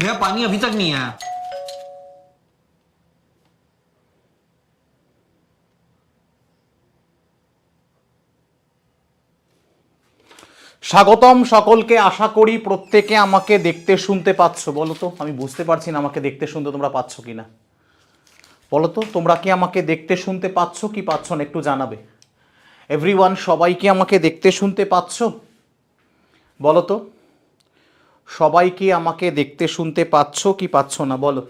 भैया पानी अभी तक नहीं आया স্বাগতম সকলকে আশা করি প্রত্যেকে আমাকে দেখতে শুনতে পাচ্ছ বলো তো আমি বুঝতে পারছি না আমাকে দেখতে শুনতে তোমরা পাচ্ছ কি না বলো তো তোমরা কি আমাকে দেখতে শুনতে পাচ্ছ কি পাচ্ছ না একটু জানাবে এভরিওয়ান সবাই কি আমাকে দেখতে শুনতে পাচ্ছ বলো তো সবাই কি আমাকে দেখতে শুনতে পাচ্ছ কি পাচ্ছ না, বলো।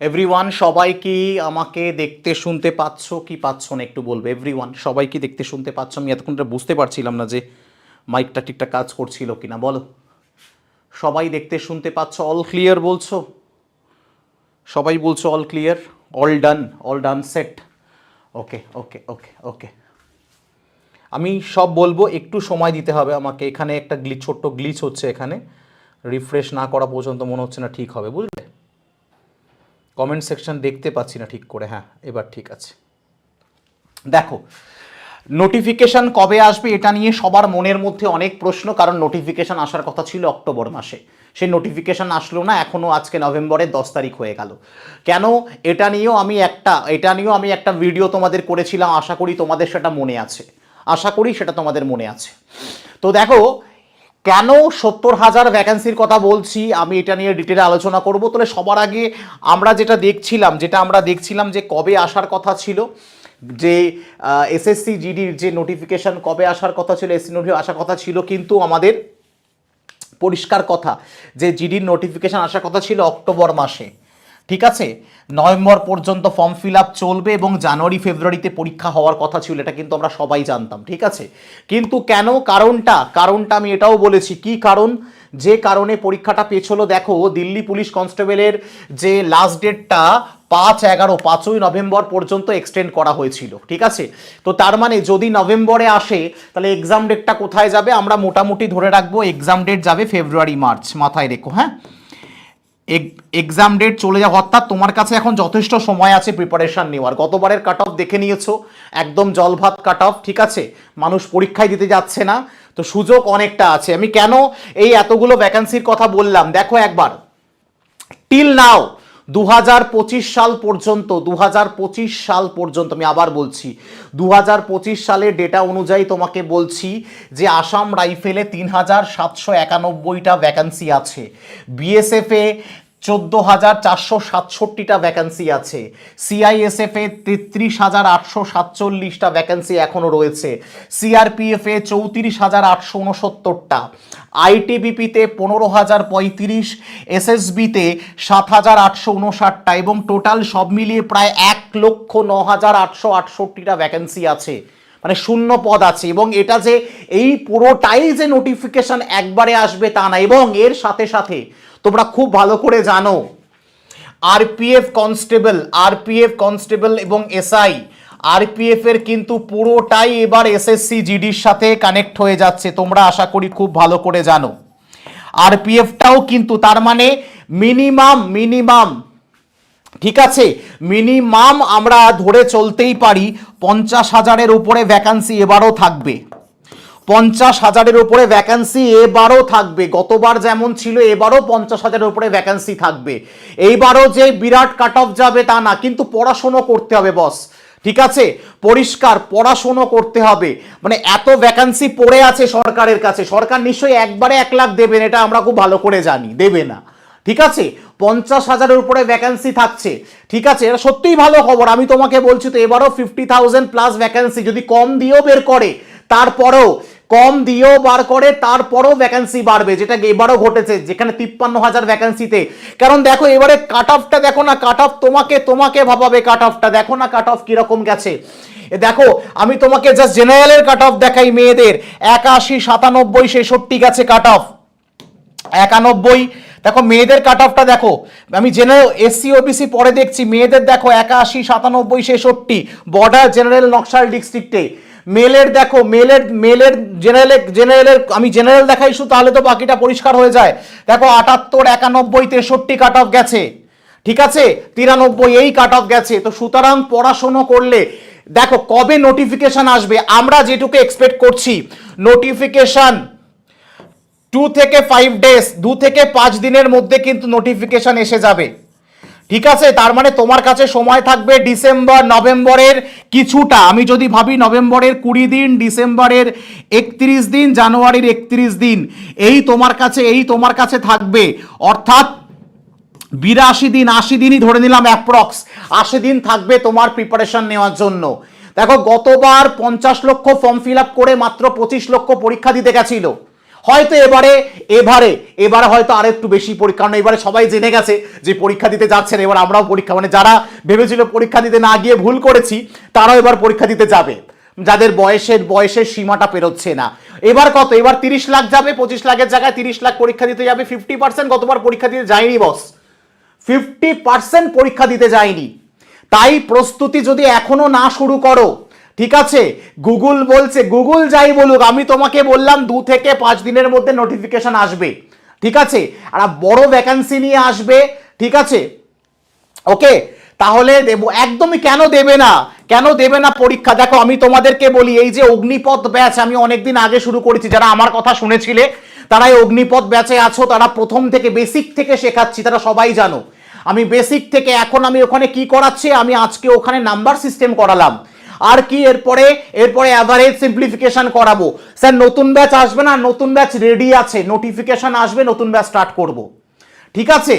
এভরিওয়ান সবাই কি আমাকে দেখতে শুনতে পাচ্ছ কি পাচ্ছ না, একটু বলবে। এভরিওয়ান সবাই কি দেখতে শুনতে পাচ্ছ, আমি এতক্ষণ ধরে বুঝতে পারছিলাম না যে মাইকটা ঠিকঠাক কাজ করছিল কি না বলো। সবাই দেখতে শুনতে পাচ্ছ অল ক্লিয়ার বলছো? সবাই বলছো all clear all done all done set okay okay okay okay আমি সব বলব, একটু সময় দিতে হবে আমাকে। এখানে একটা গ্লিচ ছোট্ট গ্লিচ হচ্ছে এখানে। রিফ্রেশ না করা পর্যন্ত মনে হচ্ছে না ঠিক হবে, বুঝলে? কমেন্ট সেকশন দেখতে পাচ্ছি না ঠিক করে হ্যাঁ এবার ঠিক আছে। দেখো, নোটিফিকেশান কবে আসবে এটা নিয়ে সবার মনের মধ্যে অনেক প্রশ্ন, কারণ নোটিফিকেশান আসার কথা ছিল অক্টোবর মাসে। সেই নোটিফিকেশন আসলো না এখনও আজকে নভেম্বরের দশ তারিখ হয়ে গেল। কেন? এটা নিয়েও আমি একটা, এটা নিয়েও আমি একটা ভিডিও তোমাদের করেছিলাম, আশা করি তোমাদের সেটা মনে আছে। আশা করি সেটা তোমাদের মনে আছে। তো দেখো, কেন সত্তর হাজার ভ্যাকেন্সির কথা বলছি, আমি এটা নিয়ে ডিটেলে আলোচনা করব। তাহলে সবার আগে আমরা যেটা দেখছিলাম, যেটা আমরা দেখছিলাম যে কবে আসার কথা ছিল, যে এসএসসি জিডির যে নোটিফিকেশান কবে আসার কথা ছিল এসসি নোটিফিকেশন আসার কথা ছিল কিন্তু আমাদের পরিষ্কার কথা, যে জিডির নোটিফিকেশান আসার কথা ছিল অক্টোবর মাসে। ঠিক আছে? নভেম্বর পর্যন্ত ফর্ম ফিল আপ চলবে এবং জানুয়ারি, ফেব্রুয়ারিতে পরীক্ষা হওয়ার কথা ছিল, এটা কিন্তু আমরা সবাই জানতাম, ঠিক আছে? কিন্তু কেন কারণটা? কারণটা আমি এটাও বলেছি, কি কারণ? যে কারণে পরীক্ষাটা পেছলো, দেখো, দিল্লি পুলিশ কনস্টেবলের যে লাস্ট ডেটটা পাঁচ এগারো, পাঁচই নভেম্বর পর্যন্ত এক্সটেন্ড করা হয়েছিল, ঠিক আছে? তো তার মানে যদি নভেম্বরে আসে, তাহলে এক্সাম ডেটটা কোথায় যাবে? আমরা মোটামুটি ধরে রাখব এক্সাম ডেট যাবে ফেব্রুয়ারি, মার্চ, মাথায় রেখো হ্যাঁ? এক্সাম ডেট চলে যাওয়া, অর্থাৎ তোমার কাছে এখন যথেষ্ট সময় আছে প্রিপারেশন নেওয়ার। গতবারের কাট অফ দেখে নিয়েছো, একদম জলভাত কাট অফ ঠিক আছে? মানুষ পরীক্ষায় দিতে যাচ্ছে না, তো সুযোগ অনেকটা আছে। আমি কেন এই এতগুলো ভ্যাকান্সির কথা বললাম? দেখো একবার। টিল নাও দু হাজার পঁচিশ সাল পর্যন্ত দু হাজার পঁচিশ সাল পর্যন্ত, আমি আবার বলছি দু সালের ডেটা অনুযায়ী তোমাকে বলছি যে আসাম রাইফেলে তিন হাজার সাতশো একানব্বইটা ভ্যাকান্সি আছে। বিএসএফে চোদ্দ হাজার চারশো সাতষট্টিটা ভ্যাকান্সি আছে। সিআইএসএফে তেত্রিশ হাজার আটশো সাতচল্লিশটা ভ্যাকান্সি এখনও রয়েছে। সিআরপিএফে চৌত্রিশ হাজার আটশো উনসত্তরটা। আইটিবিপিতে পনেরো হাজার পঁয়ত্রিশ এসএসবিতে সাত হাজার আটশো উনষাটটা এবং টোটাল সব মিলিয়ে প্রায় এক লক্ষ ন হাজার আটশো আটষট্টিটা ভ্যাকান্সি আছে। মানে শূন্য পদ আছে এবং এটা যে এই পুরোটাই যে নোটিফিকেশন একবারে আসবে তা না এবং এর সাথে সাথে তোমরা খুব ভালো করে জানো আরপিএফ কনস্টেবল আরপিএফ কনস্টেবল এবং এসআই আরপিএফ এর কিন্তু পুরোটাই এবার এসএসসি জিডির সাথে কানেক্ট হয়ে যাচ্ছে, তোমরা আশা করি খুব ভালো করে জানো। আরপিএফটাও কিন্তু তার মানে মিনিমাম মিনিমাম ঠিক আছে? মিনিমাম আমরা ধরে চলতেই পারি, পঞ্চাশ হাজারের উপরে ভ্যাকান্সি এবারও থাকবে। পঞ্চাশ হাজারের উপরে ভ্যাকান্সি এবারও থাকবে। গতবার যেমন ছিল, এবারও পঞ্চাশ হাজারের উপরে ভ্যাকান্সি থাকবে। এইবারও যে বিরাট কাট অফ যাবে তা না, কিন্তু পড়াশুনো করতে হবে বস ঠিক আছে? পরিষ্কার, পড়াশুনো করতে হবে। মানে এত ভ্যাকান্সি পড়ে আছে সরকারের কাছে। সরকার নিশ্চয়ই একবারে এক লাখ দেবেন, এটা আমরা খুব ভালো করে জানি, দেবে না। ঠিক আছে? পঞ্চাশ হাজারের উপরে ভ্যাকান্সি থাকছে। ঠিক আছে? এটা সত্যিই ভালো খবর। আমি তোমাকে বলছি তো, এবারও ফিফটি থাউজেন্ড প্লাস ভ্যাকান্সি যদি কম দিয়েও বের করে, তারপরেও কম দিয়েও বার করে, তারপরেও ভ্যাকান্সি বাড়বে যেটা এবারও ঘটেছে, যেখানে তিপ্পান্ন হাজার ভ্যাকান্সিতে কারণ দেখো, এবারে কাট অফটা দেখো না কাট অফ তোমাকে তোমাকে ভাবাবে কাট অফটা দেখো না কাট অফ কীরকম গেছে। দেখো, আমি তোমাকে জাস্ট জেনারেলের কাট অফ দেখাই মেয়েদের। একাশি, সাতানব্বই, ছেষট্টি গেছে কাট অফ একানব্বই, দেখো মেয়েদের কাট অফটা দেখো। আমি জেনারেল এসসি ওবিসি পরে দেখছি, মেয়েদের দেখো একাশি, সাতানব্বই, ছেষট্টি বর্ডার জেনারেল নকশাল ডিস্ট্রিক্টে মেলের দেখো, মেলের মেলের জেনারেলে জেনারেলের আমি জেনারেল দেখাই শুধু তাহলে তো বাকিটা পরিষ্কার হয়ে যায়। দেখো, আটাত্তর, একানব্বই, তেষট্টি কাট অফ গেছে। ঠিক আছে? তিরানব্বই, এই কাট অফ গেছে। তো সুতরাং পড়াশুনো করলে, দেখো, কবে নোটিফিকেশন আসবে? আমরা যেটুকু এক্সপেক্ট করছি নোটিফিকেশন টু থেকে ফাইভ ডেজ দু থেকে পাঁচ দিনের মধ্যে কিন্তু নোটিফিকেশান এসে যাবে। ঠিক আছে, তার মানে তোমার কাছে সময় থাকবে ডিসেম্বর, নভেম্বরের কিছুটা। আমি যদি ভাবি নভেম্বরের কুড়ি দিন, ডিসেম্বরের একত্রিশ দিন, জানুয়ারির একত্রিশ দিন, এই তোমার কাছে, এই তোমার কাছে থাকবে। অর্থাৎ বিরাশি দিন, আশি দিনই ধরে নিলাম অ্যাপ্রক্স আশি দিন থাকবে তোমার প্রিপারেশন নেওয়ার জন্য। দেখো, গতবার পঞ্চাশ লক্ষ ফর্ম ফিল আপ করে মাত্র পঁচিশ লক্ষ পরীক্ষা দিতে গেছিল। হয়তো এবারে এবারে এবারে হয়তো আর একটু বেশি পরীক্ষা। কারণ এবারে সবাই জেনে গেছে যে পরীক্ষা দিতে যাচ্ছেন। এবার আমরাও পরীক্ষা মানে যারা ভেবেছিল পরীক্ষা দিতে না গিয়ে ভুল করেছি, তারাও এবার পরীক্ষা দিতে যাবে। যাদের বয়সের বয়সের সীমাটা পেরোচ্ছে না। এবার কত? এবার তিরিশ লাখ যাবে, পঁচিশ লাখের জায়গায় তিরিশ লাখ পরীক্ষা দিতে যাবে। ফিফটি পার্সেন্ট গতবার পরীক্ষা দিতে যায়নি বস ফিফটি পার্সেন্ট পরীক্ষা দিতে যায়নি। তাই প্রস্তুতি যদি এখনও না শুরু করো ঠিক আছে গুগল বলছে গুগল যাই বলুক, আমি তোমাকে বললাম দু থেকে পাঁচ দিনের মধ্যে নোটিফিকেশন আসবে। ঠিক আছে? আর বড় ভ্যাকান্সি নিয়ে আসবে। ঠিক আছে? ওকে? তাহলে দেব, একদমই কেন দেবে না? কেন দেবে না পরীক্ষা? দেখো, আমি তোমাদেরকে বলি, এই যে অগ্নিপথ ব্যাচ আমি অনেকদিন আগে শুরু করেছি, যারা আমার কথা শুনেছিলে, তারা এই অগ্নিপথ ব্যাচে আছো, তারা প্রথম থেকে বেসিক থেকে শেখাচ্ছি, তারা সবাই জানো। আমি বেসিক থেকে, এখন আমি ওখানে কি করাচ্ছি? আমি আজকে ওখানে নাম্বার সিস্টেম করালাম। আর কি এরপরে এরপরে অ্যাভারেজ সিম্পলিফিকেশন করাবো। স্যার, নতুন ব্যাচ আসবে না? নতুন ব্যাচ রেডি আছে। নোটিফিকেশন আসবে, নতুন ব্যাচ স্টার্ট করব। ঠিক আছে?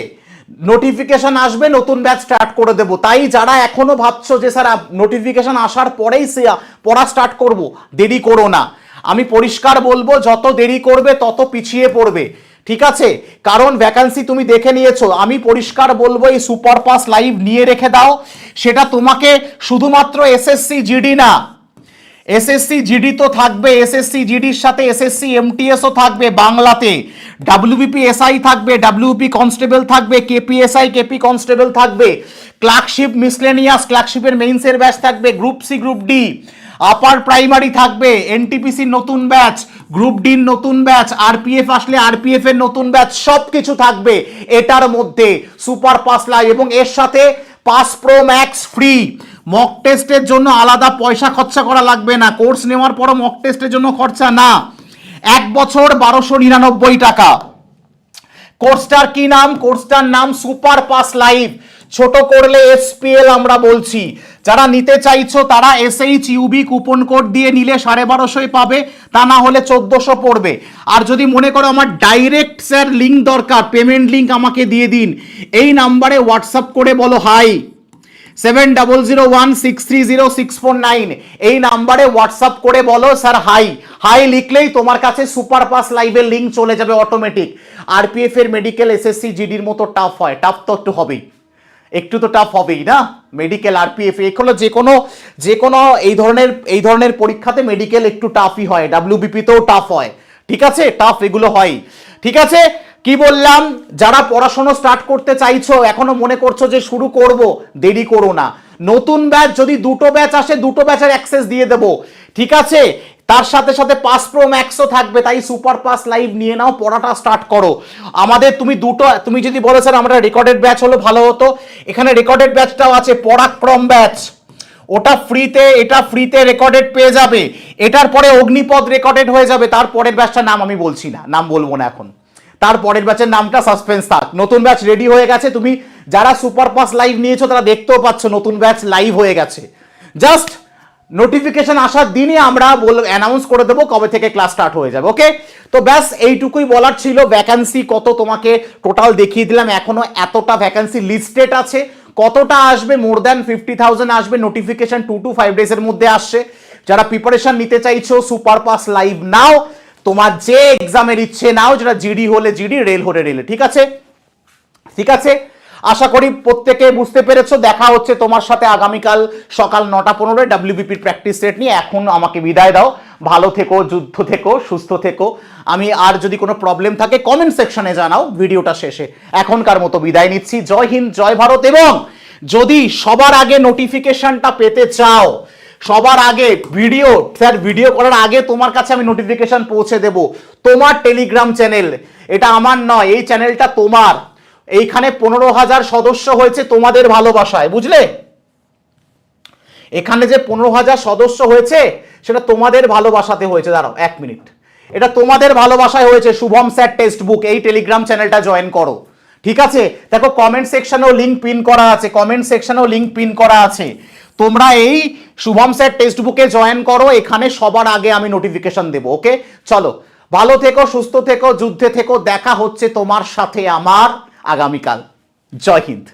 নোটিফিকেশন আসবে, নতুন ব্যাচ স্টার্ট করে দেব। তাই যারা এখনও ভাবছ যে, স্যার নোটিফিকেশন আসার পরেই সে পড়া স্টার্ট করব, দেরি করো না। আমি পরিষ্কার বলব, যত দেরি করবে, তত পিছিয়ে পড়বে। ঠিক আছে? কারণ ভ্যাকান্সি তুমি দেখে নিয়েছো। আমি পরিষ্কার বলব, এই সুপার পাস লাইভ নিয়ে রেখে দাও। সেটা তোমাকে শুধুমাত্র এসএসসি জিডি না এসএসসি জিডি তো থাকবে এসএসসি জিডির সাথে এসএসসি এমটিএসও থাকবে বাংলাতে। ডাব্লিউবিপি এসআই থাকবে ডাব্লিউপি কনস্টেবল থাকবে কেপিএসআই কেপি কনস্টেবল থাকবে। ক্লার্কশিপ মিসলেনিয়াস ক্লার্কশিপের মেইনসের ব্যাচ থাকবে group C group D upper primary থাকবে এনটিপিসির নতুন ব্যাচ গ্রুপ ডির নতুন ব্যাচ আরপিএফ আসলে আরপিএফ এর নতুন ব্যাচ সব কিছু থাকবে এটার মধ্যে সুপার পাস লাইভ এবং এর সাথে pass pro max free mock টেস্টের জন্য আলাদা পয়সা খরচা করা লাগবে না কোর্স নেওয়ার পরও মক টেস্টের জন্য খরচা না। এক বছর বারোশো নিরানব্বই টাকা। কোর্সটার কি নাম? কোর্সটার নাম সুপার পাস লাইভ ছোট করলে এসপিএল আমরা বলছি। যারা নিতে চাইছো, তারা S SH UB coupon code দিয়ে নিলে সাড়ে বারোশোয় পাবে, তা না হলে চোদ্দোশো পড়বে। আর যদি মনে করো আমার ডাইরেক্ট স্যার লিঙ্ক দরকার পেমেন্ট লিঙ্ক আমাকে দিয়ে দিন, এই নাম্বারে হোয়াটসঅ্যাপ করে বলো hi seven double zero one six three zero six four nine এই নাম্বারে হোয়াটসঅ্যাপ করে বলো স্যার হাই হাই লিখলেই তোমার কাছে সুপার পাস লাইভের লিঙ্ক চলে যাবে অটোমেটিক আরপিএফ এর মেডিকেল এসএসসি জিডির মতো টাফ হয় টাফ তো একটু হবেই। একটু তো টাফ হবেই না? মেডিকেল আরপিএফ এগুলো যে কোনো যে কোনো এই ধরনের এই ধরনের পরীক্ষাতে মেডিকেল একটু টাফই হয় ডাব্লিউবিপিতেও টাফ হয়। ঠিক আছে? টাফ এগুলো হয় ঠিক আছে? কি বললাম? যারা পড়াশোনা স্টার্ট করতে চাইছো, এখনও মনে করছ যে শুরু করব, দেরি করো না। নতুন ব্যাচ যদি দুটো ব্যাচ আসে, দুটো ব্যাচের অ্যাক্সেস দিয়ে দেবো। ঠিক আছে? তার সাথে সাথে পাস প্রো ম্যাক্সও থাকবে, তাই সুপার পাস লাইভ নিয়ে নাও, পড়াটা স্টার্ট করো। আমাদের তুমি দুটো, তুমি যদি বলো স্যার আমরা রেকর্ডেড ব্যাচ হলো ভালো হতো। এখানে রেকর্ডেড ব্যাচটাও আছে পরাক্রম ব্যাচ ওটা ফ্রিতে এটা ফ্রিতে রেকর্ডেড পেয়ে যাবে। এটার পরে অগ্নিপথ রেকর্ডেড হয়ে যাবে, তার পরের ব্যাচটার নাম আমি বলছি না, নাম বলব না এখন। তার পরের ব্যাচের নামটা সাসপেন্স থাক। নতুন ব্যাচ রেডি হয়ে গেছে, তুমি যারা সুপার পাস লাইভ নিয়েছো তারা দেখতেও পাচ্ছ নতুন ব্যাচ লাইভ হয়ে গেছে। জাস্ট নোটিফিকেশন আসার দিনই আমরা বল অ্যানাউন্স করে দেবো কবে থেকে ক্লাস স্টার্ট হয়ে যাবে ওকে তো ব্যাস, এইটুকুই বলার ছিল। ভ্যাকান্সি কত তোমাকে টোটাল দেখিয়ে দিলাম। এখনও এতটা ভ্যাকান্সি লিস্টেড আছে। কতটা আসবে? মোর দ্যান ফিফটি থাউজেন্ড আসবে। নোটিফিকেশন টু টু ফাইভ ডেজের মধ্যে আসছে। যারা প্রিপারেশন নিতে চাইছো সুপার পাস লাইভ নাও। তোমার যে এক্সামের ইচ্ছে নাও, যেটা জিডি হলে জিডি রেল হলে রেলে ঠিক আছে? ঠিক আছে? আশা করি প্রত্যেকে বুঝতে পেরেছ, দেখা হচ্ছে তোমার সাথে আগামীকাল সকাল নটা পনেরোয় ডাব্লিউবিপির প্র্যাকটিস সেট নিয়ে। এখন আমাকে বিদায় দাও। ভালো থেকো, যুদ্ধ থেকো, সুস্থ থেকো। আমি আর যদি কোনো প্রবলেম থাকে কমেন্ট সেকশনে জানাও ভিডিওটা শেষে। এখনকার মতো বিদায় নিচ্ছি। জয় হিন্দ, জয় ভারত। এবং যদি সবার আগে নোটিফিকেশনটা পেতে চাও, সবার আগে ভিডিও স্যার ভিডিও করার আগে তোমার কাছে আমি নোটিফিকেশন পৌঁছে দেব। তোমার টেলিগ্রাম চ্যানেল এটা আমার নয়, এই চ্যানেলটা তোমার। এইখানে পনেরো হাজার সদস্য হয়েছে তোমাদের ভালোবাসায়, বুঝলে? এখানে যে পনেরো হাজার সদস্য হয়েছে, সেটা তোমাদের ভালোবাসাতে হয়েছে, দাঁড়াও এক মিনিট। এটা তোমাদের ভালোবাসায় হয়েছে, শুভম স্যার টেক্সট বুক এই টেলিগ্রাম চ্যানেলটা জয়েন করো। ঠিক আছে? দেখো কমেন্ট সেকশনেও লিঙ্ক পিন করা আছে কমেন্ট সেকশনেও লিঙ্ক পিন করা আছে। তোমরা এই শুভম স্যার টেক্সট বুকে জয়েন করো, এখানে সবার আগে আমি নোটিফিকেশন দেবো ওকে চলো, ভালো থেকো, সুস্থ থেকো, যুদ্ধে থেকো, দেখা হচ্ছে তোমার সাথে আমার আগামীকাল। জয় হিন্দ।